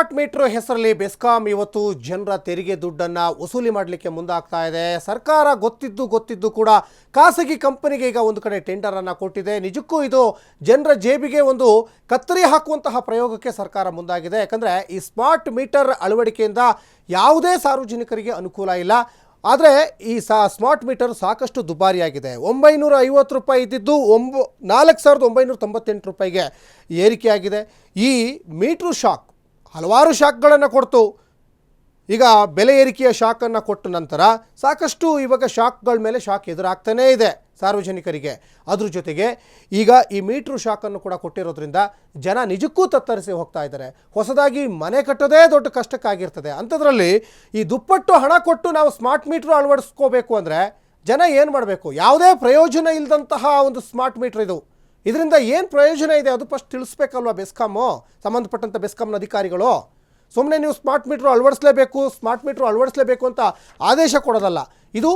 Smart meter ಹೆಸರಲ್ಲಿ ಬೆಸ್ಕಾಂ ಇವತ್ತು ಜನರ ತೆರಿಗೆ ದುಡ್ಡನ್ನು ವಸೂಲಿ ಮಾಡಲಿಕ್ಕೆ ಮುಂದಾಗ್ತಾ ಇದೆ. ಸರ್ಕಾರ ಗೊತ್ತಿದ್ದು ಗೊತ್ತಿದ್ದು ಕೂಡ ಖಾಸಗಿ ಕಂಪನಿಗೆ ಈಗ ಒಂದು ಕಡೆ ಟೆಂಡರನ್ನು ಕೊಟ್ಟಿದೆ. ನಿಜಕ್ಕೂ ಇದು ಜನರ ಜೇಬಿಗೆ ಒಂದು ಕತ್ತರಿ ಹಾಕುವಂತಹ ಪ್ರಯೋಗಕ್ಕೆ ಸರ್ಕಾರ ಮುಂದಾಗಿದೆ. ಯಾಕಂದರೆ ಈ ಸ್ಮಾರ್ಟ್ ಮೀಟರ್ ಅಳವಡಿಕೆಯಿಂದ ಯಾವುದೇ ಸಾರ್ವಜನಿಕರಿಗೆ ಅನುಕೂಲ ಇಲ್ಲ. ಆದರೆ ಈ ಸ್ಮಾರ್ಟ್ ಮೀಟರ್ ಸಾಕಷ್ಟು ದುಬಾರಿಯಾಗಿದೆ. ಒಂಬೈನೂರ ಐವತ್ತು ರೂಪಾಯಿ ಇದ್ದಿದ್ದು ಒಂಬ ನಾಲ್ಕು ಸಾವಿರದ ಒಂಬೈನೂರ ತೊಂಬತ್ತೆಂಟು ರೂಪಾಯಿಗೆ ಏರಿಕೆಯಾಗಿದೆ. ಈ ಮೀಟ್ರು ಶಾಕ್ ಹಲವಾರು ಶಾಕ್ಗಳನ್ನು ಕೊಡ್ತು. ಈಗ ಬೆಲೆ ಏರಿಕೆಯ ಶಾಕನ್ನು ಕೊಟ್ಟ ನಂತರ ಸಾಕಷ್ಟು ಇವಾಗ ಶಾಕ್ಗಳ ಮೇಲೆ ಶಾಕ್ ಎದುರಾಗ್ತಾನೇ ಇದೆ ಸಾರ್ವಜನಿಕರಿಗೆ. ಅದ್ರ ಜೊತೆಗೆ ಈಗ ಈ ಮೀಟ್ರು ಶಾಕನ್ನು ಕೂಡ ಕೊಟ್ಟಿರೋದ್ರಿಂದ ಜನ ನಿಜಕ್ಕೂ ತತ್ತರಿಸಿ ಹೋಗ್ತಾ ಇದ್ದಾರೆ. ಹೊಸದಾಗಿ ಮನೆ ಕಟ್ಟೋದೇ ದೊಡ್ಡ ಕಷ್ಟಕ್ಕಾಗಿರ್ತದೆ. ಅಂಥದ್ರಲ್ಲಿ ಈ ದುಪ್ಪಟ್ಟು ಹಣ ಕೊಟ್ಟು ನಾವು ಸ್ಮಾರ್ಟ್ ಮೀಟ್ರ್ ಅಳವಡಿಸ್ಕೋಬೇಕು ಅಂದರೆ ಜನ ಏನು ಮಾಡಬೇಕು? ಯಾವುದೇ ಪ್ರಯೋಜನ ಇಲ್ಲದಂತಹ ಒಂದು ಸ್ಮಾರ್ಟ್ ಮೀಟ್ರ್ ಇದು. ಇದರಿಂದ ಏನು ಪ್ರಯೋಜನ ಇದೆ ಅದು ಫಸ್ಟ್ ತಿಳಿಸ್ಬೇಕಲ್ವ ಬೆಸ್ಕಾಮು ಸಂಬಂಧಪಟ್ಟಂಥ ಬೆಸ್ಕಾಮ್ನ ಅಧಿಕಾರಿಗಳು? ಸುಮ್ಮನೆ ನೀವು ಸ್ಮಾರ್ಟ್ ಮೀಟ್ರು ಅಳವಡಿಸಲೇಬೇಕು ಸ್ಮಾರ್ಟ್ ಮೀಟ್ರು ಅಳವಡಿಸಲೇಬೇಕು ಅಂತ ಆದೇಶ ಕೊಡೋದಲ್ಲ. ಇದು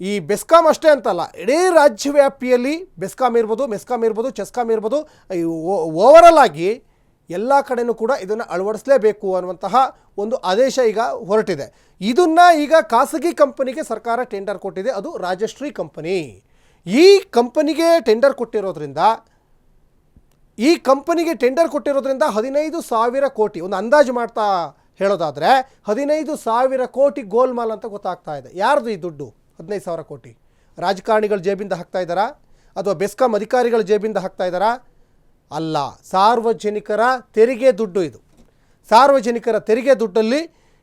ಈ ಬೆಸ್ಕಾಮ್ ಅಷ್ಟೇ ಅಂತಲ್ಲ, ಇಡೀ ರಾಜ್ಯ ವ್ಯಾಪ್ತಿಯಲ್ಲಿ ಬೆಸ್ಕಾಮ್ ಇರ್ಬೋದು ಮೆಸ್ಕಾಮ್ ಇರ್ಬೋದು ಚೆಸ್ಕಾಮ್ ಇರ್ಬೋದು ಓವರಲ್ ಆಗಿ ಎಲ್ಲ ಕಡೆಯೂ ಕೂಡ ಇದನ್ನು ಅಳವಡಿಸಲೇಬೇಕು ಅನ್ನುವಂತಹ ಒಂದು ಆದೇಶ ಈಗ ಹೊರಟಿದೆ. ಇದನ್ನು ಈಗ ಖಾಸಗಿ ಕಂಪನಿಗೆ ಸರ್ಕಾರ ಟೆಂಡರ್ ಕೊಟ್ಟಿದೆ, ಅದು ರಾಜಶ್ರೀ ಕಂಪನಿ ಈ ಕಂಪನಿಗೆ ಟೆಂಡರ್ ಕೊಟ್ಟಿರೋದ್ರಿಂದ, ಈ ಕಂಪನಿಗೆ ಟೆಂಡರ್ ಕೊಟ್ಟಿರೋದ್ರಿಂದ ಹದಿನೈದು ಸಾವಿರ ಕೋಟಿ, ಒಂದು ಅಂದಾಜು ಮಾಡ್ತಾ ಹೇಳೋದಾದರೆ, ಹದಿನೈದು ಸಾವಿರ ಕೋಟಿ ಗೋಲ್ಮಾಲ್ ಅಂತ ಗೊತ್ತಾಗ್ತಾ ಇದೆ. ಯಾರ್ದು ಈ ದುಡ್ಡು? ಹದಿನೈದು ಸಾವಿರ ಕೋಟಿ. ರಾಜಕಾರಣಿಗಳ ಜೇಬಿಂದ ಹಾಕ್ತಾ ಇದ್ದಾರಾ? ಅಥವಾ ಬೆಸ್ಕಾಂ ಅಧಿಕಾರಿಗಳ ಜೇಬಿಂದ ಹಾಕ್ತಾ ಇದ್ದಾರಾ? ಅಲ್ಲ, ಸಾರ್ವಜನಿಕರ ತೆರಿಗೆ ದುಡ್ಡು ಇದು. ಸಾರ್ವಜನಿಕರ ತೆರಿಗೆ ದುಡ್ಡಲ್ಲಿ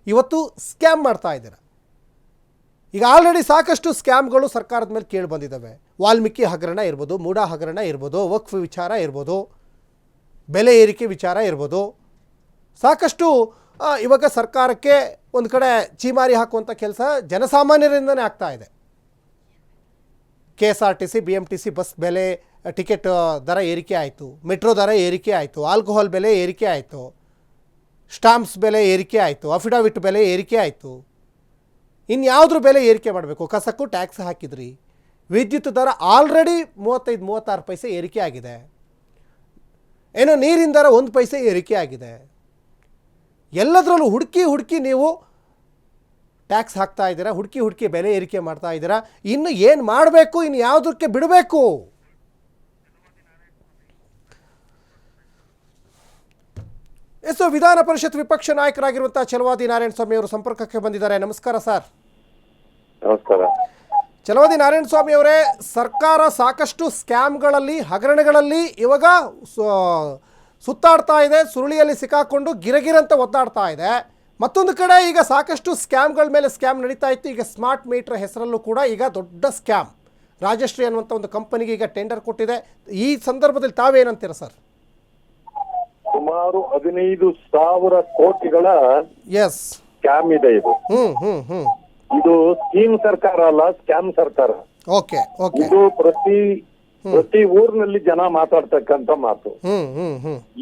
ಇವತ್ತು ಸ್ಕ್ಯಾಮ್ ಮಾಡ್ತಾ ಇದ್ದೀರಾ. ಈಗ ಆಲ್ರೆಡಿ ಸಾಕಷ್ಟು ಸ್ಕ್ಯಾಮ್ಗಳು ಸರ್ಕಾರದ ಮೇಲೆ ಕೇಳಿ ಬಂದಿದ್ದಾವೆ. ವಾಲ್ಮೀಕಿ ಹಗರಣ ಇರ್ಬೋದು ಮೂಡಾ ಹಗರಣ ಇರ್ಬೋದು, ವಕ್ಫ್ ವಿಚಾರ ಇರ್ಬೋದು, ಬೆಲೆ ಏರಿಕೆ ವಿಚಾರ ಇರ್ಬೋದು. ಸಾಕಷ್ಟು ಇವಾಗ ಸರ್ಕಾರಕ್ಕೆ ಒಂದು ಕಡೆ ಚೀಮಾರಿ ಹಾಕುವಂಥ ಕೆಲಸ ಜನಸಾಮಾನ್ಯರಿಂದನೇ ಆಗ್ತಾ ಇದೆ. K S R T C B M T C bus ಬೆಲೆ, ಟಿಕೆಟ್ ದರ ಏರಿಕೆ ಆಯಿತು, ಮೆಟ್ರೋ ದರ ಏರಿಕೆ ಆಯಿತು, ಆಲ್ಕೋಹಾಲ್ ಬೆಲೆ ಏರಿಕೆ ಆಯಿತು, ಸ್ಟಾಂಪ್ಸ್ ಬೆಲೆ ಏರಿಕೆ ಆಯಿತು, ಅಫಿಡವಿಟ್ ಬೆಲೆ ಏರಿಕೆ ಆಯಿತು. ಇನ್ಯಾವುದ್ರ ಬೆಲೆ ಏರಿಕೆ ಮಾಡಬೇಕು. ಕಸಕ್ಕೂ ಟ್ಯಾಕ್ಸ್ ಹಾಕಿದ್ರಿ. ವಿದ್ಯುತ್ ದರ ಆಲ್ರೆಡಿ ಮೂವತ್ತೈದು, ಮೂವತ್ತಾರು ಪೈಸೆ ಏರಿಕೆ ಆಗಿದೆ. ಏನು ನೀರಿನ ದರ ಒಂದು ಪೈಸೆ ಏರಿಕೆ ಆಗಿದೆ. ಎಲ್ಲದರಲ್ಲೂ ಹುಡುಕಿ ಹುಡುಕಿ ನೀವು ಟ್ಯಾಕ್ಸ್ ಹಾಕ್ತಾ ಇದ್ದೀರಾ, ಹುಡುಕಿ ಹುಡುಕಿ ಬೆಲೆ ಏರಿಕೆ ಮಾಡ್ತಾ ಇದ್ದೀರಾ, ಇನ್ನು ಏನು ಮಾಡಬೇಕು, ಇನ್ನು ಯಾವುದಕ್ಕೆ ಬಿಡಬೇಕು? ಎಸ್ ವಿಧಾನ ಪರಿಷತ್ ವಿಪಕ್ಷ ನಾಯಕರಾಗಿರುವಂಥ ಚಲವಾದಿ ನಾರಾಯಣ ಸ್ವಾಮಿ ಅವರು ಸಂಪರ್ಕಕ್ಕೆ ಬಂದಿದ್ದಾರೆ. ನಮಸ್ಕಾರ ಸರ್. ನಮಸ್ಕಾರ. ಚಲವದಿ ನಾರಾಯಣ ಸ್ವಾಮಿ ಅವರೇ ಸರ್ಕಾರ ಸಾಕಷ್ಟು ಸ್ಕ್ಯಾಮ್ಗಳಲ್ಲಿ ಹಗರಣಗಳಲ್ಲಿ ಇವಾಗ ಸುತ್ತಾಡ್ತಾ ಇದೆ ಸುರುಳಿಯಲ್ಲಿ ಸಿಕ್ಕಾಕೊಂಡು ಗಿರಗಿರಂತ ಒದ್ದಾಡ್ತಾ ಇದೆ. ಮತ್ತೊಂದು ಕಡೆ ಈಗ ಸಾಕಷ್ಟು ಸ್ಕ್ಯಾಮ್ಗಳ ಮೇಲೆ ಸ್ಕ್ಯಾಮ್ ನಡೀತಾ ಇತ್ತು. ಈಗ ಸ್ಮಾರ್ಟ್ ಮೀಟರ್ ಹೆಸರಲ್ಲೂ ಕೂಡ ಈಗ ದೊಡ್ಡ ಸ್ಕ್ಯಾಮ್. ರಾಜಶ್ರೀ ಅನ್ನುವಂಥ ಒಂದು ಕಂಪನಿಗೆ ಈಗ ಟೆಂಡರ್ ಕೊಟ್ಟಿದೆ. ಈ ಸಂದರ್ಭದಲ್ಲಿ ತಾವೇನಂತೀರ ಸರ್? ಸುಮಾರು ಹದಿನೈದು ಸಾವಿರ ಕೋಟಿಗಳ ಎಸ್ ಸ್ಕ್ಯಾಮ್ ಇದೆ ಇದು. ಹ್ಞೂ ಹ್ಞೂ ಇದು ಸ್ಕೀಮ್ ಸರ್ಕಾರ ಅಲ್ಲ ಸ್ಕ್ಯಾಮ್ ಸರ್ಕಾರ. ಓಕೆ ಓಕೆ ಇದು ಪ್ರತಿ ಪ್ರತಿ ಊರಿನಲ್ಲಿ ಜನ ಮಾತಾಡ್ತಕ್ಕಂತ ಮಾತು.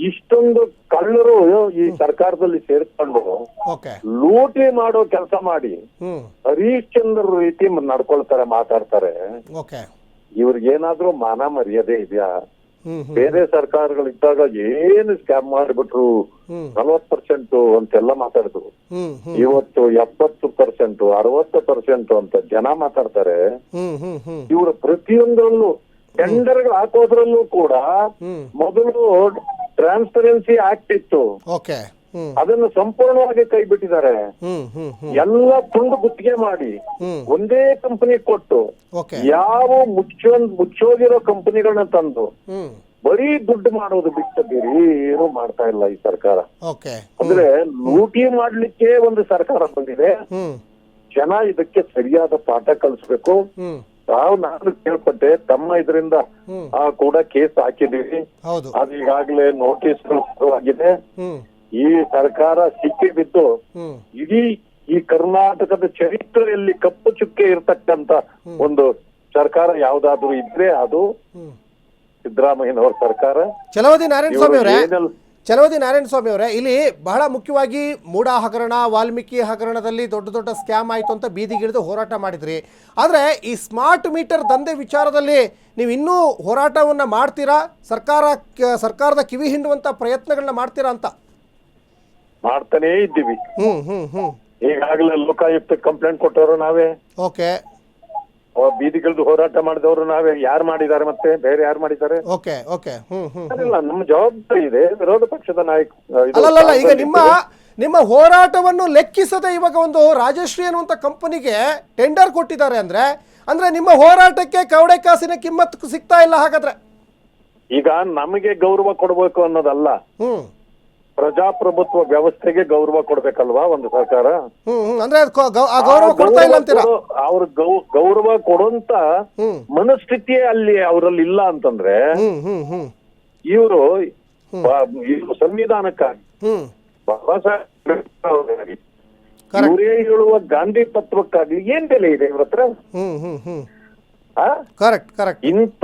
ಇಷ್ಟೊಂದು ಕಳ್ಳರು ಈ ಸರ್ಕಾರದಲ್ಲಿ ಸೇರ್ಕೊಂಡು ಓಕೆ ಲೂಟಿ ಮಾಡೋ ಕೆಲಸ ಮಾಡಿ ಹರೀಶ್ ಚಂದ್ರ ರೀತಿ ನಡ್ಕೊಳ್ತಾರೆ ಮಾತಾಡ್ತಾರೆ. ಓಕೆ ಇವ್ರಿಗೇನಾದ್ರೂ ಮಾನ ಮರ್ಯಾದೆ ಇದೆಯಾ? ಹ್ಞೂ ಸರ್ಕಾರಗಳು ಇದ್ದಾಗ ಏನು ಸ್ಕ್ಯಾಮ್ ಮಾಡಿಬಿಟ್ರು? ನಲ್ವತ್ ಪರ್ಸೆಂಟ್ ಅಂತೆಲ್ಲ ಮಾತಾಡಿದ್ರು ಇವತ್ತು ಎಪ್ಪತ್ತು ಪರ್ಸೆಂಟ್ ಅರವತ್ತು ಪರ್ಸೆಂಟ್ ಅಂತ ಜನ ಮಾತಾಡ್ತಾರೆ. ಇವರು ಪ್ರತಿಯೊಂದರಲ್ಲೂ ಟೆಂಡರ್ ಹಾಕೋದ್ರಲ್ಲೂ ಕೂಡ ಮೊದಲು ಟ್ರಾನ್ಸ್ಪರೆನ್ಸಿ ಆಕ್ಟ್ ಇತ್ತು. ಅದನ್ನು ಸಂಪೂರ್ಣವಾಗಿ ಕೈ ಬಿಟ್ಟಿದ್ದಾರೆ. ಎಲ್ಲ ತುಂಡು ಗುತ್ತಿಗೆ ಮಾಡಿ ಒಂದೇ ಕಂಪನಿ ಕೊಟ್ಟು ಯಾವ ಮುಚ್ಚೋ ಮುಚ್ಚೋಗಿರೋ ಕಂಪನಿಗಳನ್ನ ತಂದು ಬರೀ ದುಡ್ಡು ಮಾಡೋದು ಬಿಟ್ಟು ಬೇರೆ ಏನು ಮಾಡ್ತಾ ಇಲ್ಲ ಈ ಸರ್ಕಾರ. ಅಂದ್ರೆ ಲೂಟಿ ಮಾಡ್ಲಿಕ್ಕೆ ಒಂದು ಸರ್ಕಾರ ಬಂದಿದೆ. ಜನ ಇದಕ್ಕೆ ಸರಿಯಾದ ಪಾಠ ಕಲಿಸ್ಬೇಕು. ನಾವು ತಾವು ನಾನು ಕೇಳ್ಪಟ್ಟೆ ತಮ್ಮ ಇದರಿಂದ ಆ ಕೂಡ ಕೇಸ್ ಹಾಕಿದೀವಿ ಅದು ಈಗಾಗಲೇ ನೋಟಿಸ್ ಆಗಿದೆ ಈ ಸರ್ಕಾರ ಸಿಕ್ಕಿ ಬಿದ್ದು ಇಡೀ ಈ ಕರ್ನಾಟಕದ ಚರಿತ್ರೆಯಲ್ಲಿ ಕಪ್ಪು ಚುಕ್ಕೆ ಇರತಕ್ಕಂತ ಒಂದು ಸರ್ಕಾರ ಯಾವ್ದಾದ್ರು ಇದ್ರೆ ಅದು ಸಿದ್ದರಾಮಯ್ಯನವರ ಸರ್ಕಾರ. ಚಲವದಿ ನಾರಾಯಣ ಸ್ವಾಮಿ ಅವರೇ ಚಲವದಿ ನಾರಾಯಣ ಸ್ವಾಮಿ ಅವರೇ ಇಲ್ಲಿ ಬಹಳ ಮುಖ್ಯವಾಗಿ ಮೂಡಾ ಹಗರಣ ವಾಲ್ಮೀಕಿ ಹಗರಣದಲ್ಲಿ ದೊಡ್ಡ ದೊಡ್ಡ ಸ್ಕ್ಯಾಮ್ ಆಯ್ತು ಅಂತ ಬೀದಿಗಿಳಿದು ಹೋರಾಟ ಮಾಡಿದ್ರಿ. ಆದರೆ ಈ ಸ್ಮಾರ್ಟ್ ಮೀಟರ್ ದಂಧೆ ವಿಚಾರದಲ್ಲಿ ನೀವು ಇನ್ನೂ ಹೋರಾಟವನ್ನ ಮಾಡ್ತೀರಾ? ಸರ್ಕಾರ ಸರ್ಕಾರದ ಕಿವಿ ಹಿಂಡುವಂತ ಪ್ರಯತ್ನಗಳನ್ನ ಮಾಡ್ತೀರಾ ಅಂತ? ಮಾಡ್ತಾನೇ ಇದ್ದೀವಿ. ಹ್ಮ್ ಹ್ಮ್ ಹ್ಮ್. ಈಗಾಗಲೇ ಲೋಕಾಯುಕ್ತ ಕಂಪ್ಲೇಂಟ್ ಕೊಟ್ಟವರು ನಾವೇ. ಓಕೆ. ಬೀದಿಗಳದ್ದು ಬೀದಿಗಿಳಿದು ಹೋರಾಟ ಮಾಡಿದವರು ನಾವೇ. ಯಾರು ಮಾಡಿದ್ದಾರೆ ಮತ್ತೆ? ಬೇರೆ ಯಾರು ಮಾಡಿದ್ದಾರೆ? Okay okay. ಹ್ಮ್ ಹ್ಮ್ ಇಲ್ಲ ನಮ್ಮ ಜವಾಬ್ದಾರಿ ಇದೆ. ವಿರೋಧ ಪಕ್ಷದ ನಾಯಕ ಇದು ಅಲ್ಲಲ್ಲ ಈಗ ನಿಮ್ಮ ನಿಮ್ಮ ಹೋರಾಟವನ್ನು ಲೆಕ್ಕಿಸದೆ ಇವಾಗ ಒಂದು ರಾಜಶ್ರೀ ಅನ್ನುವಂಥ ಕಂಪನಿಗೆ ಟೆಂಡರ್ ಕೊಟ್ಟಿದ್ದಾರೆ ಅಂದ್ರೆ ಅಂದ್ರೆ ನಿಮ್ಮ ಹೋರಾಟಕ್ಕೆ ಕವಡೆ ಕಾಸಿನ ಕಿಮ್ಮತ್ ಸಿಗ್ತಾ ಇಲ್ಲ ಹಾಗಾದ್ರೆ. ಈಗ ನಮಗೆ ಗೌರವ ಕೊಡಬೇಕು ಅನ್ನೋದಲ್ಲ. ಹ್ಮ್. ಪ್ರಜಾಪ್ರಭುತ್ವ ವ್ಯವಸ್ಥೆಗೆ ಗೌರವ ಕೊಡ್ಬೇಕಲ್ವಾ ಒಂದು ಸರ್ಕಾರ? ಹ್ಮ್ ಹ್ಮ್ ಅಂದ್ರೆ ಅದ್ ಗೌ- ಆ ಗೌರವ ಕೊಡ್ತಾ ಇಲ್ಲ ಅಂತೀರಾ? ಅವ್ರ ಗೌರವ ಕೊಡುವಂತ ಹ್ಮ್. ಮನಸ್ಥಿತಿಯೇ ಅಲ್ಲಿ ಅವರಲ್ಲಿ ಇಲ್ಲ ಅಂತಂದ್ರೆ ಹ್ಮ್ ಹ್ಮ್ ಹ್ಮ್. ಇವರು ಸಂವಿಧಾನಕ್ಕಾಗಿ ಹ್ಮ್. ಬಾಬಾ ಸಾಹೇಬ್ Correct. ಇವರೇ ಹೇಳುವ ಗಾಂಧಿ ತತ್ವಕ್ಕಾಗ್ಲಿ ಏನ್ ಬೆಲೆ ಇದೆ ಇವ್ರ ಹತ್ರ? ಹ್ಮ್ ಹ್ಮ್ ಹ್ಮ್. ಆ? ಕರೆಕ್ಟ್ ಕರೆಕ್ಟ್ ಇಂಥ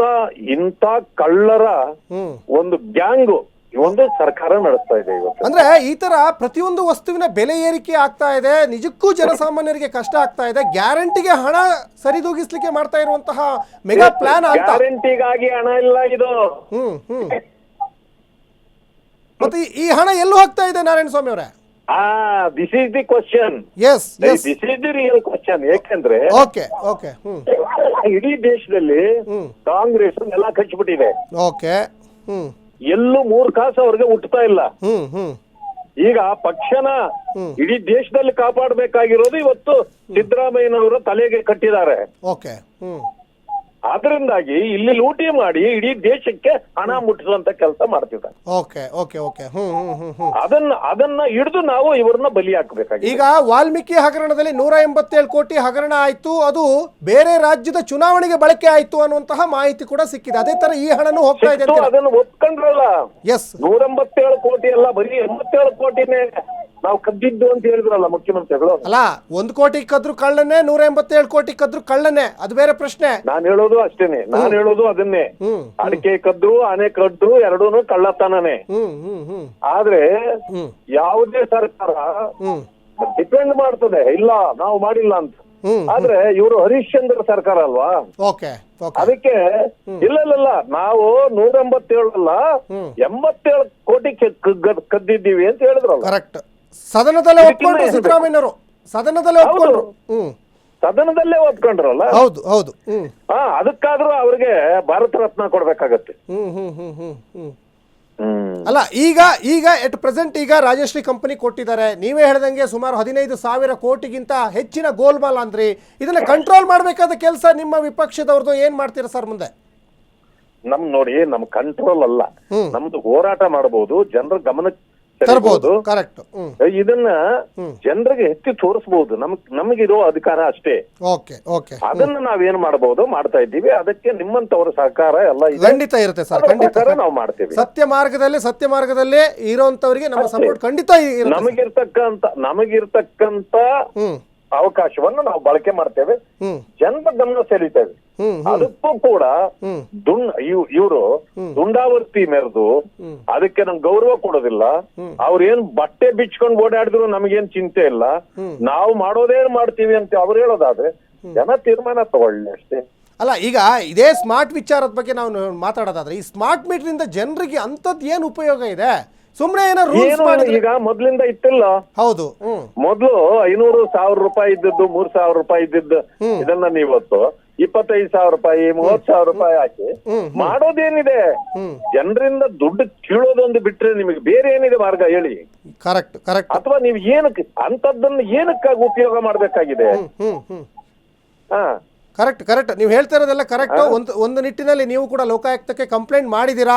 ಇಂಥ ಕಳ್ಳರ ಹ್ಮ್. ಒಂದು ಗ್ಯಾಂಗು ಒಂದು ಸರ್ಕಾರ ನಡೆಸ್ತಾ ಇದೆ ಇವತ್ತು. ಅಂದ್ರೆ ಈ ತರ ಪ್ರತಿಯೊಂದು ವಸ್ತುವಿನ ಬೆಲೆ ಏರಿಕೆ ಆಗ್ತಾ ಇದೆ ನಿಜಕ್ಕೂ ಜನಸಾಮಾನ್ಯರಿಗೆ ಕಷ್ಟ ಆಗ್ತಾ ಇದೆ ಗ್ಯಾರಂಟಿಗೆ ಹಣ ಸರಿದೂಗಿಸ್ಲಿಕ್ಕೆ ಮಾಡ್ತಾ ಇರುವಂತಹ ಮೆಗಾ ಪ್ಲಾನ್ ಅಂತ ಗ್ಯಾರಂಟಿಗಾಗಿ ಹಣ ಇಲ್ಲ ಇದು. ಹ್ಮ್ ಹ್ಮ್. ಮತ್ತೆ ಈ- ಹಣ ಎಲ್ಲೂ ಹೋಗ್ತಾ ಇದೆ ನಾರಾಯಣ ಸ್ವಾಮಿ ಅವರೇ? ಆ this is the question yes this is the real question ಯಾಕಂದ್ರೆ ಓಕೆ ಓಕೆ ಹ್ಮ್. ಇಡೀ ದೇಶದಲ್ಲಿ ಕಾಂಗ್ರೆಸ್ ನೆಲ ಕಚ್ಚಿಬಿಟ್ಟಿದೆ ಓಕೆ ಹ್ಮ್. ಎಲ್ಲೂ ಮೂರ್ ಕಾಸು ಅವ್ರಿಗೆ ಹುಟ್ಟತಾ ಇಲ್ಲ. ಹ್ಮ್ ಹ್ಮ್. ಈಗ ಪಕ್ಷನ. ಇಡೀ ದೇಶದಲ್ಲಿ ಕಾಪಾಡಬೇಕಾಗಿರೋದು ಇವತ್ತು ಸಿದ್ದರಾಮಯ್ಯನವರ ತಲೆಗೆ ಕಟ್ಟಿದ್ದಾರೆ. ಓಕೆ. ಹ್ಮ್. ಅದರಿಂದಾಗಿ ಇಲ್ಲಿ ಲೂಟಿ ಮಾಡಿ ಇಡೀ ದೇಶಕ್ಕೆ ಹಣ ಮುಟ್ಟಿಸುವಂತ ಕೆಲಸ ಮಾಡ್ತಿದ್ದಾರೆ. Okay okay okay. ಹ್ಮ್ ಹ್ಮ್ ಹ್ಮ್ ಹ್ಮ್. ಅದನ್ನ ಅದನ್ನ ಹಿಡಿದು ನಾವು ಇವರನ್ನ ಬಲಿ ಹಾಕಬೇಕಾಗಿ ಈಗ ವಾಲ್ಮೀಕಿ ಹಗರಣದಲ್ಲಿ ನೂರ ಎಂಬತ್ತೇಳು ಕೋಟಿ ಹಗರಣ ಆಯ್ತು. ಅದು ಬೇರೆ ರಾಜ್ಯದ ಚುನಾವಣೆಗೆ ಬಳಕೆ ಆಯ್ತು ಅನ್ನುವಂತಹ ಮಾಹಿತಿ ಕೂಡ ಸಿಕ್ಕಿದೆ. ಅದೇ ತರ ಈ ಹಣನೂ ಹೋಗ್ತಾ ಇದೆ ಅದನ್ನು ಅದನ್ನ ಒಪ್ಕೊಂಡ್ರಲ್ಲ. ಎಸ್ ನೂರ ಎಂಬತ್ತೇಳು ಕೋಟಿ ಅಲ್ಲ ಬರೀ ಎಂಬತ್ತೇಳು ಕೋಟಿನೇ. ನಾವು ಕದ್ದಿದ್ದು ಅಂತ ಹೇಳಿದ್ರಲ್ಲ ಮುಖ್ಯಮಂತ್ರಿಗಳು. ಅಲ್ಲ ಒಂದ್ ಕೋಟಿ ಕದ್ರು ಕಳ್ಳನೆ ನೂರ ಎಂಬತ್ತೇಳು ಕೋಟಿ ಕದ್ರು ಕಳ್ಳನೆ ಅದು ಬೇರೆ ಪ್ರಶ್ನೆ. ನಾನು ಹೇಳೋದು ಅಷ್ಟೇನೆ ನಾನು ಹೇಳೋದು ಅದನ್ನೇ. ಹ್ಮ್ ಅಡಿಕೆ ಕದ್ರು ಆನೆ ಕದ್ರು ಎರಡೂನು ಕಳ್ಳತನನೇ. ಹ್ಮ್ ಹ್ಮ್ ಹ್ಮ್. ಆದ್ರೆ ಹ್ಮ್. ಯಾವುದೇ ಸರ್ಕಾರ ಹ್ಮ್. ಡಿಪೆಂಡ್ ಮಾಡ್ತದೆ ಇಲ್ಲ ನಾವು ಮಾಡಿಲ್ಲ ಅಂತ. ಹ್ಮ್ ಆದ್ರೆ ಇವರು ಹರಿಶ್ಚಂದ್ರ ಸರ್ಕಾರ ಅಲ್ವಾ? Okay okay. ಅದಕ್ಕೆ ಇಲ್ಲ ಇಲ್ಲ ಇಲ್ಲ ನಾವು ನೂರ ಎಂಬತ್ತೇಳು ಅಲ್ಲ ಹ್ಮ್. ಎಂಬತ್ತೇಳು ಕೋಟಿ ಕೆ- ಕದ್ದಿದ್ದೀವಿ ಅಂತ ಹೇಳಿದ್ರಲ್ಲ. ಕರೆಕ್ಟ್. ಸದನದಲ್ಲೇ ಒಪ್ಕೊಂಡ್ರು ಸಿದ್ದರಾಮಯ್ಯನವರು. ಸದನದಲ್ಲೇ ಒಪ್ಕೊಂಡ್ರು. ಹ್ಮ್ ಸದನದಲ್ಲೇ ಒಪ್ಕೊಂಡ್ರಲ್ಲ? ಹೌದು ಹೌದು. ಹಾ ಅದಕ್ಕಾದ್ರೂ ಅವ್ರಿಗೆ ಭಾರತ ರತ್ನ ಕೊಡ್ಬೇಕಾಗತ್ತೆ. ಹ್ಮ್ ಹ್ಮ್ ಹ್ಮ್ ಹ್ಮ್ ಹ್ಮ್. ಅಲ್ಲ ಈಗ ಈಗ ಎಟ್ ಪ್ರೆಸೆಂಟ್ ಈಗ ರಾಜಶ್ರೀ ಕಂಪನಿ ಕೊಟ್ಟಿದ್ದಾರೆ. ನೀವೇ ಹೇಳ್ದಂಗೆ ಸುಮಾರು ಹದಿನೈದು ಸಾವಿರ ಕೋಟಿಗಿಂತ ಹೆಚ್ಚಿನ ಗೋಲ್ಮಾಲ್ ಅಂದ್ರಿ. ಇದನ್ನ ಕಂಟ್ರೋಲ್ ಮಾಡಬೇಕಾದ ಕೆಲಸ ನಿಮ್ಮ ವಿಪಕ್ಷದವ್ರದ್ದು ಏನ್ ಮಾಡ್ತೀರಾ ಸರ್ ಮುಂದೆ? ನಮ್ ನೋಡಿ ನಮ್ ಕಂಟ್ರೋಲ್ ಅಲ್ಲ. ನಮ್ದು ಹೋರಾಟ ಮಾಡಬಹುದು ಜನರ ಗಮನ ತರ್ಬೋದು. ಕರೆಕ್ಟ್ ಇದನ್ನ. ಜನರಿಗೆ ಎತ್ತಿ ತೋರಿಸಬಹುದು ನಮ್ ನಮಗಿರೋ ಅಧಿಕಾರ ಅಷ್ಟೇ. Okay okay. ಅದನ್ನ ನಾವೇನ್ ಮಾಡಬಹುದು ಮಾಡ್ತಾ ಇದ್ದೀವಿ. ಅದಕ್ಕೆ ನಿಮ್ಮಂತವರ ಸಹಕಾರ ಎಲ್ಲ ಖಂಡಿತ ಇರುತ್ತೆ ಸರ್ ಖಂಡಿತ ನಾವು ಮಾಡ್ತೀವಿ. ಸತ್ಯ ಮಾರ್ಗದಲ್ಲಿ ಸತ್ಯ ಮಾರ್ಗದಲ್ಲಿ ಇರೋಂತವರಿಗೆ ನಮ್ಮ ಸಪೋರ್ಟ್ ಖಂಡಿತ ನಮಗಿರ್ತಕ್ಕಂತ ನಮಗಿರ್ತಕ್ಕಂತ ಅವಕಾಶವನ್ನು ನಾವು ಬಳಕೆ ಮಾಡ್ತೇವೆ. ಜನರ ಗಮನ ಸೆಳೀತೇವೆ. ಅದಕ್ಕೂ ಕೂಡ ದುಂಡ ಇವರು ದುಂಡಾವರ್ತಿ ಮೆರೆದು ಅದಕ್ಕೆ ನಮ್ಗೆ ಗೌರವ ಕೊಡೋದಿಲ್ಲ. ಅವ್ರೇನ್ ಬಟ್ಟೆ ಬಿಚ್ಕೊಂಡು ಓಡಾಡಿದ್ರು ನಮಗೇನ್ ಚಿಂತೆ ಇಲ್ಲ. ನಾವು ಮಾಡೋದೇ ಮಾಡ್ತೀವಿ ಅಂತ ಅವ್ರು ಹೇಳೋದಾದ್ರೆ ಜನ ತೀರ್ಮಾನ ತಗೊಳ್ಳಿ ಅಷ್ಟೇ. ಅಲ್ಲ ಈಗ ಇದೇ ಸ್ಮಾರ್ಟ್ ವಿಚಾರದ ಬಗ್ಗೆ ನಾವು ಮಾತಾಡೋದಾದ್ರೆ ಈ ಸ್ಮಾರ್ಟ್ ಮೀಟರ್ ಜನರಿಗೆ ಅಂಥದ್ದು ಏನು ಉಪಯೋಗ ಇದೆ? ಸುಮ್ಮನೆ ಏನೋ ರೂಲ್ಸ್ ಈಗ ಮೊದ್ಲಿಂದ ಇತ್ತಿಲ್ಲ ಹೌದು. ಮೊದ್ಲು ಐನೂರು ಸಾವಿರ ರೂಪಾಯಿ ಇದ್ದಿದ್ದು ಮೂರ್ ಸಾವಿರ ರೂಪಾಯಿ ಇದ್ದಿದ್ದು ಇದನ್ನ ನೀವತ್ತು. ಇಪ್ಪತ್ತೈದು ಸಾವಿರ ರೂಪಾಯಿ ಮೂವತ್ ಸಾವಿರ ರೂಪಾಯಿ ಹಾಕಿ. ಮಾಡೋದೇನಿದೆ? ಜನರಿಂದ ದುಡ್ಡು ಕೀಳೋದೊಂದು ಬಿಟ್ರೆ ನಿಮಗೆ ಬೇರೆ ಏನಿದೆ ಮಾರ್ಗ ಹೇಳಿ. ಕರೆಕ್ಟ್ ಕರೆಕ್ಟ್ ಅಥವಾ ನೀವು ಏನಕ್ಕೆ ಅಂತದ್ದನ್ನ ಏನಕ್ಕಾಗಿ ಉಪಯೋಗ ಮಾಡ್ಬೇಕಾಗಿದೆ? ಹಾ. ಕರೆಕ್ಟ್ ಕರೆಕ್ಟ್ ನೀವು ಹೇಳ್ತಾ ಇರೋದೆಲ್ಲ ಕರೆಕ್ಟ್ ಒಂದು ಒಂದು ನಿಟ್ಟಿನಲ್ಲಿ ನೀವು ಕೂಡ ಲೋಕಾಯುಕ್ತಕ್ಕೆ ಕಂಪ್ಲೇಂಟ್ ಮಾಡಿದ್ದೀರಾ?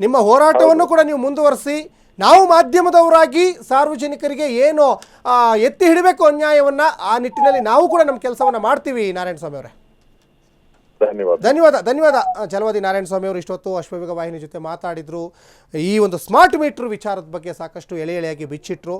ನಿಮ್ಮ ಹೋರಾಟವನ್ನು ಕೂಡ ನೀವು ಮುಂದುವರಿಸಿ ನಾವು ಮಾಧ್ಯಮದವರಾಗಿ ಸಾರ್ವಜನಿಕರಿಗೆ ಏನು ಎತ್ತಿ ಹಿಡಬೇಕು ಅನ್ಯಾಯವನ್ನ ಆ ನಿಟ್ಟಿನಲ್ಲಿ ನಾವು ಕೂಡ ನಮ್ಮ ಕೆಲಸವನ್ನ ಮಾಡ್ತೀವಿ ನಾರಾಯಣ ಸ್ವಾಮಿ ಅವರೇ. ಧನ್ಯವಾದ. ಧನ್ಯವಾದ ಧನ್ಯವಾದ. ಜಲವಾದಿ ನಾರಾಯಣ ಸ್ವಾಮಿ ಅವರು ಇಷ್ಟೊತ್ತು ಅಶ್ವವೇಗ ವಾಹಿನಿ ಜೊತೆ ಮಾತಾಡಿದ್ರು. ಈ ಒಂದು ಸ್ಮಾರ್ಟ್ ಮೀಟರ್ ವಿಚಾರದ ಬಗ್ಗೆ ಸಾಕಷ್ಟು ಎಳೆ ಎಳೆಯಾಗಿ ಬಿಚ್ಚಿಟ್ರು.